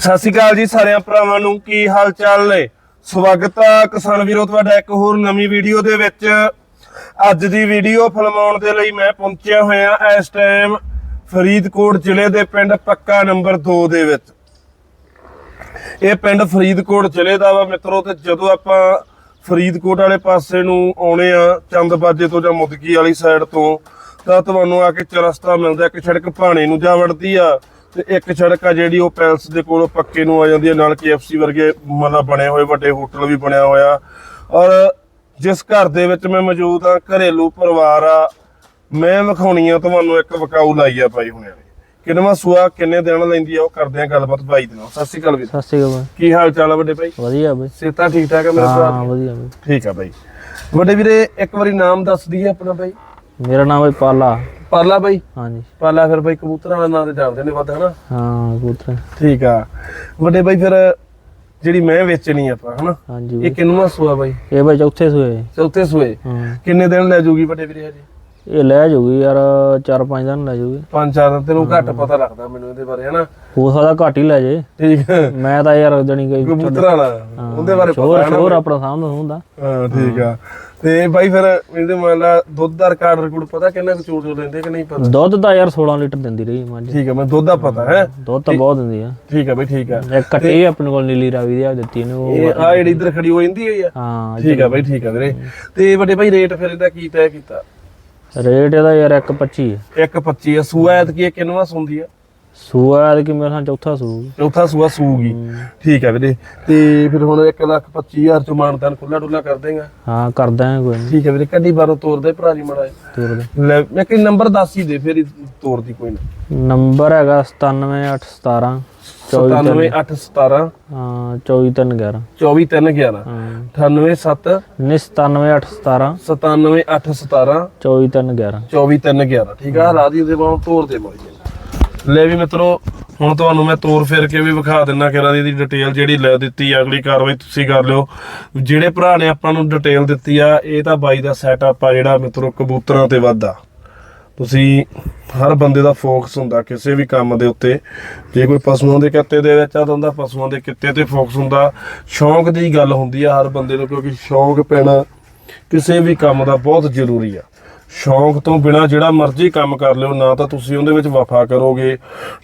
ਸਤਿ ਸ਼੍ਰੀ ਅਕਾਲ ਜੀ ਸਾਰਿਆਂ ਭਰਾਵਾਂ ਨੂੰ, ਕੀ ਹਾਲ ਚਾਲ ਨੇ? ਸਵਾਗਤ ਹੈ ਕਿਸਾਨ ਵੀਰੋ, ਤੁਹਾਡਾ ਇੱਕ ਹੋਰ ਨਵੀਂ ਵੀਡੀਓ ਦੇ ਵਿੱਚ। ਅੱਜ ਦੀ ਵੀਡੀਓ ਫਿਲਮਾਉਣ ਦੇ ਲਈ ਮੈਂ ਪਹੁੰਚਿਆ ਹੋਇਆ ਇਸ ਟਾਈਮ ਫਰੀਦਕੋਟ ਜ਼ਿਲ੍ਹੇ ਦੇ ਪਿੰਡ ਪੱਕਾ ਨੰਬਰ 2 ਦੇ ਵਿੱਚ। ਇਹ ਪਿੰਡ ਫਰੀਦਕੋਟ ਜ਼ਿਲ੍ਹੇ ਦਾ ਵਾ ਮਿੱਤਰੋ, ਤੇ ਜਦੋਂ ਆਪਾਂ ਫਰੀਦਕੋਟ ਵਾਲੇ ਪਾਸੇ ਨੂੰ ਆਉਣੇ ਆ ਚੰਦਬਾਜੇ ਤੋਂ ਜਾਂ ਮੁਦਕੀ ਵਾਲੀ ਸਾਈਡ ਤੋਂ, ਤਾਂ ਤੁਹਾਨੂੰ ਆ ਕੇ ਚਰਸਤਾ ਮਿਲਦਾ, ਇੱਕ ਸੜਕ ਭਾਣੇ ਨੂੰ ਜਾ ਵੜਦੀ ਆ। ਤੇ ਇੱਕ ਸੜਕ ਆ ਜਿਹੜੀ ਉਹ ਪੈਲਸ ਦੇ ਕੋਲੋਂ ਪੱਕੇ ਨੂੰ ਆ ਜਾਂਦੀ ਹੈ ਨਾਲ KFC ਵਰਗੇ ਮਤਲਬ ਬਣੇ ਹੋਏ ਵੱਡੇ ਹੋਟਲ ਵੀ ਬਣਿਆ ਹੋਇਆ। ਔਰ ਜਿਸ ਘਰ ਦੇ ਵਿੱਚ ਮੈਂ ਮੌਜੂਦ ਆ ਘਰੇਲੂ ਪਰਿਵਾਰ ਆ ਮੈਂ ਵਿਖਾਉਣੀ ਆ ਤੁਹਾਨੂੰ ਇੱਕ ਵਕਾਊ ਲਾਈ ਆ ਬਾਈ ਹੁਣੇ ਕਿੰਨਵਾਂ ਸੂਆ ਕਿੰਨੇ ਦਿਨ ਲੈਂਦੀ ਆ ਉਹ ਕਰਦੇ ਆ ਗੱਲਬਾਤ ਬਾਈ ਦੇ ਨਾਲ। ਸਤਿ ਸ਼੍ਰੀ ਅਕਾਲ ਵੀਰ। ਸਤਿ ਸ਼੍ਰੀ ਅਕਾਲ ਕੀ ਹਾਲ ਚਾਲ ਆ ਵੱਡੇ ਭਾਈ? ਵਧੀਆ ਬਈ। ਸਿਹਤਾਂ ਠੀਕ ਠਾਕ ਆ ਮੇਰੇ ਹਾਂ ਭਰਾ ਵਧੀਆ ਬਈ। ਠੀਕ ਆ ਬਾਈ। ਵੱਡੇ ਵੀਰੇ ਇੱਕ ਵਾਰੀ ਨਾਮ ਦੱਸ ਦਈਏ ਆਪਣਾ ਬਾਈ। ਮੇਰਾ ਨਾਮ ਹੈ ਪਾਲਾ। ਪਾਲਾ ਬਾਈ? ਹਾਂਜੀ। ਪਾਲਾ ਫਿਰ ਬਾਈ ਕਬੂਤਰਾਂ ਵਾਲਾ ਨਾਂ ਤੇ ਜਾਣਦੇ ਨੇ ਵੱਧ ਹਨਾ? ਹਾਂ ਕਬੂਤਰ। ਠੀਕ ਆ। ਵੱਡੇ ਬਾਈ ਫਿਰ ਜਿਹੜੀ ਮੈਂ ਵੇਚਣੀ ਆ ਆਪਾਂ ਹਨਾ? ਹਾਂਜੀ ਇਹ। ਕਿੰਨਵਾਂ ਸੂਆ ਬਾਈ? ਇਹ ਬਈ ਚੌਥੇ ਸੂਏ। ਚੌਥੇ ਸੂਏ। ਕਿੰਨੇ ਦਿਨ ਲੈ ਜੂਗੀ ਵੱਡੇ ਵੀਰੇ ਹਜੇ? ਇਹ ਲੈ ਜਾਊਗੀ ਯਾਰ 4-5 ਦਿਨ ਲੈ ਜਾਊਗੀ ਪੰਜ ਚਾਰ ਦਿਨ ਤੈਨੂੰ ਘੱਟ ਪਤਾ ਲੱਗਦਾ ਮੈਨੂੰ ਇਹਦੇ ਬਾਰੇ ਹਨਾ? ਹੋ ਸਕਦਾ ਘੱਟ ਹੀ ਲੈ ਜੇ। ਠੀਕ ਮੈਂ ਤਾਂ ਯਾਰ ਜਣੀ ਗਈ ਕਬੂਤਰਾਂ ਵਾਲਾ। ਉਹਦੇ ਬਾਰੇ ਪਤਾ ਹੈ ਨਾ ਆਪਣਾ ਸਾਹਮਣੇ ਹੁੰਦਾ। ਹਾਂ ਠੀਕ ਆ। ਤੇ ਬਾਈ ਫਿਰ ਇਹਦੇ ਮੰਨ ਲਾ ਦੁੱਧ ਦਾ ਰਿਕਾਰਡ ਰਿਕੂਡ ਪਤਾ ਕਿੰਨਾ ਕੁ ਚੋਰ ਚੋਰ ਲੈਂਦੇ ਕਿ ਨਹੀਂ ਪਤਾ? ਦੁੱਧ ਤਾਂ ਯਾਰ 16 ਲੀਟਰ ਦਿੰਦੀ ਰਹੀ ਮੱਝ ਠੀਕ ਆ ਮੈਂ ਦੁੱਧ ਦਾ ਪਤਾ ਹੈ? ਦੁੱਧ ਤਾਂ ਬਹੁਤ ਦਿੰਦੀ ਆ। ਠੀਕ ਆ ਬਈ ਠੀਕ ਆ। ਇੱਕ ਕੱਟੀ ਆਪਣੇ ਕੋਲ ਨੀਲੀ ਰਾਵੀ ਦੀ ਆ ਦਿੱਤੀ ਨੇ ਉਹ ਇਹ ਆ ਜਿਹੜੀ ਇੱਧਰ ਖੜੀ ਹੋ ਜਾਂਦੀ ਹੋਈ ਆ? ਹਾਂ ਠੀਕ ਆ ਬਈ ਠੀਕ ਆ ਵੀਰੇ। ਤੇ ਵੱਡੇ ਭਾਈ ਰੇਟ ਫਿਰ ਇਹਦਾ ਕੀ ਤੈਅ ਕੀਤਾ? ਰੇਟ ਇਹਦਾ ਯਾਰ 1.25 ਹੈ 1.25 ਆ ਸੂਆ ਐਤ ਕੀ ਕਿੰਨਵਾ ਸੁੰਦੀ ਆ। ਸੂਆ ਇਹਦਾ ਕਿ ਮੇਰੇ ਨਾਲ ਚੌਥਾ ਸੂ? ਚੌਥਾ ਸੂਆ ਸੂਗੀ। ਠੀਕ ਆ ਵੀਰੇ। ਤੇ ਫਿਰ ਹੁਣ 1,25,000 ਚ ਮਾਨਦਾਨ ਖੁੱਲਾ ਡੁੱਲਾ ਕਰ ਦੇਗਾ। ਹਾਂ ਕਰਦਾ ਹੈ ਕੋਈ ਨਹੀਂ। ਠੀਕ ਆ ਵੀਰੇ ਕੱਢੀ ਬਾਰੋਂ ਤੋਰਦੇ ਭਰਾ ਜੀ ਮੜਾ ਤੋਰ ਦੇ। ਲੈ ਮੈਂ ਕਿ ਨੰਬਰ ਦੱਸ ਹੀ ਦੇ ਫਿਰ ਹੀ ਤੋਰਦੀ ਕੋਈ ਨਾ। ਨੰਬਰ ਹੈਗਾ 97817 97817 ਹਾਂ 24311 24311 ਹਾਂ। 987 ਨਹੀਂ 97817 97817 24311 24311 ਠੀਕ ਆ ਰਾਜੀ ਦੇ ਬਾਹੋਂ ਤੋਰ ਦੇ ਮੋਈ ਲੈ ਵੀ ਮਿੱਤਰੋ ਹੁਣ ਤੁਹਾਨੂੰ ਮੈਂ ਤੋਰ ਫੇਰ ਕੇ ਵੀ ਵਿਖਾ ਦਿੰਨਾ ਕਿ ਰਾਜੀ ਦੀ ਡਿਟੇਲ ਜਿਹੜੀ ਲੈ ਦਿੱਤੀ ਆ, ਅਗਲੀ ਕਾਰਵਾਈ ਤੁਸੀਂ ਕਰ ਲਿਓ। ਜਿਹੜੇ ਭਰਾ ਨੇ ਆਪਾਂ ਨੂੰ ਡਿਟੇਲ ਦਿੱਤੀ ਆ ਇਹ ਤਾਂ ਬਾਈ ਦਾ ਸੈਟਅਪ ਆ ਜਿਹੜਾ ਮਿੱਤਰੋ ਕਬੂਤਰਾਂ ਤੇ ਵੱਧਦਾ। ਤੁਸੀਂ ਹਰ ਬੰਦੇ ਦਾ ਫੋਕਸ ਹੁੰਦਾ ਕਿਸੇ ਵੀ ਕੰਮ ਦੇ ਉੱਤੇ। ਜੇ ਕੋਈ ਪਸ਼ੂਆਂ ਦੇ ਕਿੱਤੇ ਦੇ ਵਿੱਚ ਆ ਤਾਂ ਉਹਦਾ ਪਸ਼ੂਆਂ ਦੇ ਕਿੱਤੇ ਤੇ ਫੋਕਸ ਹੁੰਦਾ। ਸ਼ੌਂਕ ਦੀ ਗੱਲ ਹੁੰਦੀ ਆ ਹਰ ਬੰਦੇ ਨੂੰ ਕਿਉਂਕਿ ਸ਼ੌਂਕ ਪੈਣਾ ਕਿਸੇ ਵੀ ਕੰਮ ਦਾ ਬਹੁਤ ਜ਼ਰੂਰੀ ਆ। ਸ਼ੌਂਕ ਤੋਂ ਬਿਨਾ ਜਿਹੜਾ ਮਰਜ਼ੀ ਕੰਮ ਕਰ ਲਿਓ, ਨਾ ਤਾਂ ਤੁਸੀਂ ਉਹਦੇ ਵਿੱਚ ਵਫਾ ਕਰੋਗੇ,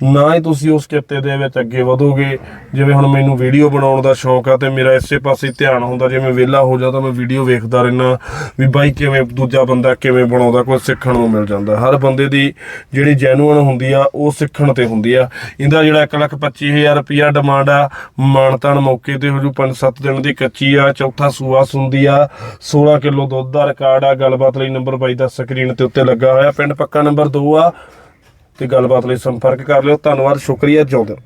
ਨਾ ਹੀ ਤੁਸੀਂ ਉਸ ਕਿੱਤੇ ਦੇ ਵਿੱਚ ਅੱਗੇ ਵਧੋਗੇ। ਜਿਵੇਂ ਹੁਣ ਮੈਨੂੰ ਵੀਡੀਓ ਬਣਾਉਣ ਦਾ ਸ਼ੌਂਕ ਆ ਤੇ ਮੇਰਾ ਇਸੇ ਪਾਸੇ ਧਿਆਨ ਹੁੰਦਾ, ਜੇ ਮੈਂ ਵਿਹਲਾ ਹੋ ਜਾ ਤਾਂ ਮੈਂ ਵੀਡੀਓ ਵੇਖਦਾ ਰਹਿਣਾ ਵੀ ਬਾਈ ਕਿਵੇਂ ਦੂਜਾ ਬੰਦਾ ਕਿਵੇਂ ਬਣਾਉਂਦਾ ਕੁਝ ਸਿੱਖਣ ਨੂੰ ਮਿਲ ਜਾਂਦਾ। ਹਰ ਬੰਦੇ ਦੀ ਜਿਹੜੀ ਜੈਨੂਅਨ ਹੁੰਦੀ ਆ, ਉਹ ਸਿੱਖਣ ਤੇ ਹੁੰਦੀ ਆ। ਇਹਦਾ ਜਿਹੜਾ 125000 ਰੁਪਿਆ ਡਿਮਾਂਡ ਆ ਮਾਨਤਾਨ ਮੌਕੇ ਤੇ ਹੋ ਜੂ 5-7 ਦਿਨ ਦੀ ਕੱਚੀ ਆ, ਚੌਥਾ ਸੂਆ ਸੁੰਦੀ ਆ 16 ਕਿਲੋ ਦੁੱਧ ਦਾ ਰਿਕਾਰਡ ਆ, ਗੱਲਬਾਤ ਲਈ ਨੰਬਰ ਬਾਈ ਦਾ ਸਕਰੀਨ ਤੇ ਉੱਤੇ ਲੱਗਾ ਹੋਇਆ, ਪਿੰਡ ਪੱਕਾ ਨੰਬਰ 2 ਆ, ਤੇ ਗੱਲਬਾਤ ਲਈ ਸੰਪਰਕ ਕਰ ਲਿਓ। ਧੰਨਵਾਦ, ਸ਼ੁਕਰੀਆ ਜੋਦਰ